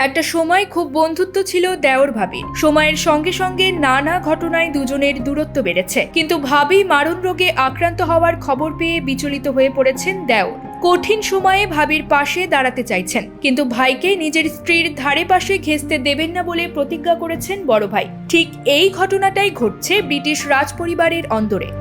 একটা সময় খুব বন্ধুত্ব ছিল দেওর ভাবির সময়ের সঙ্গে সঙ্গে নানা ঘটনায় দুজনের দূরত্ব বেড়েছে। কিন্তু ভাবি মারণ রোগে আক্রান্ত হওয়ার খবর পেয়ে বিচলিত হয়ে পড়েছেন দেওর। কঠিন সময়ে ভাবির পাশে দাঁড়াতে চাইছেন। কিন্তু ভাইকে নিজের স্ত্রীর ধারে পাশে ঘেঁচতে দেবেন না বলে প্রতিজ্ঞা করেছেন বড় ভাই। ঠিক এই ঘটনাটাই ঘটছে ব্রিটিশ রাজপরিবারের অন্দরে।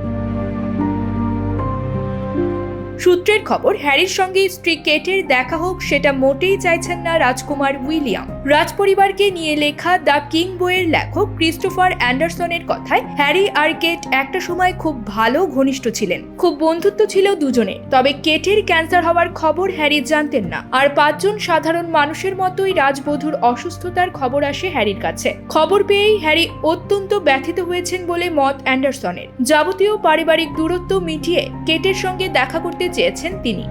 সূত্রের খবর, হ্যারির সঙ্গে স্ত্রী কেটের দেখা হোক, সেটা মোটেই চাইছেন না রাজকুমার উইলিয়াম। রাজপরিবারকে নিয়ে লেখা দ্য কিং বইয়ের লেখক ক্রিস্টোফার অ্যান্ডারসনের কথায় হ্যারি আর কেট একটা সময় খুব ভালো ঘনিষ্ঠ ছিলেন। খুব বন্ধুত্ব ছিল দুজনে, তবে কেটের ক্যান্সার হওয়ার খবর হ্যারি জানতেন না। আর পাঁচজন সাধারণ মানুষের মতোই রাজবধূর অসুস্থতার খবর আসে হ্যারির কাছে। খবর পেয়েই হ্যারি অত্যন্ত ব্যথিত হয়েছেন বলে মত অ্যান্ডারসনের। যাবতীয় পারিবারিক দূরত্ব মিটিয়ে কেটের সঙ্গে দেখা করতে চেয়েছেন তিনি।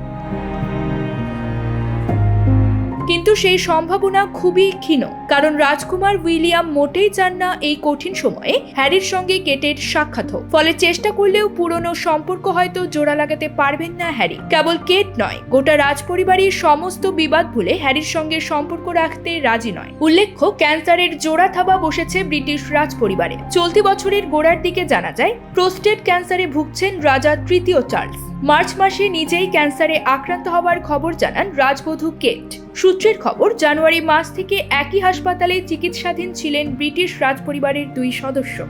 কিন্তু সেই সম্ভাবনা খুবই ক্ষীণ, কারণ রাজকুমার উইলিয়াম মোটেই চান না এই কঠিন সময়ে হ্যারির সঙ্গে কেটের সাক্ষাৎ হোক। ফলে চেষ্টা করলেও পুরনো সম্পর্ক হয়তো জোড়া লাগাতে পারবেন না হ্যারি। কেবল কেট নয়, গোটা রাজপরিবারের সমস্ত বিবাদ ভুলে হ্যারির সঙ্গে সম্পর্ক রাখতে রাজি নয়। উল্লেখ্য, ক্যান্সারের জোড়া থাবা বসেছে ব্রিটিশ রাজপরিবারে। চলতি বছরের গোড়ার দিকে জানা যায়, প্রোস্টেট ক্যান্সারে ভুগছেন রাজা তৃতীয় চার্লস। মার্চ মাসে নিজেই ক্যান্সারে আক্রান্ত হওয়ার খবর জানান রাজবধূ কেট। সূত্রের খবর, জানুয়ারি মাস থেকে একই হাসপাতালে চিকিৎসাধীন ছিলেন ব্রিটিশ রাজপরিবারের দুই সদস্য।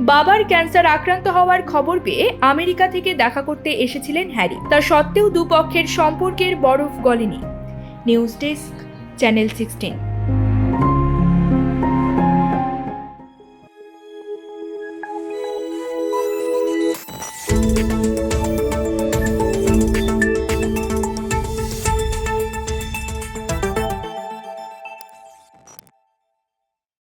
বাবার ক্যান্সার আক্রান্ত হওয়ার খবর পেয়ে আমেরিকা থেকে দেখা করতে এসেছিলেন হ্যারি। তা সত্ত্বেও দুপক্ষের সম্পর্কের বরফ গলেনি। News desk, channel sixteen.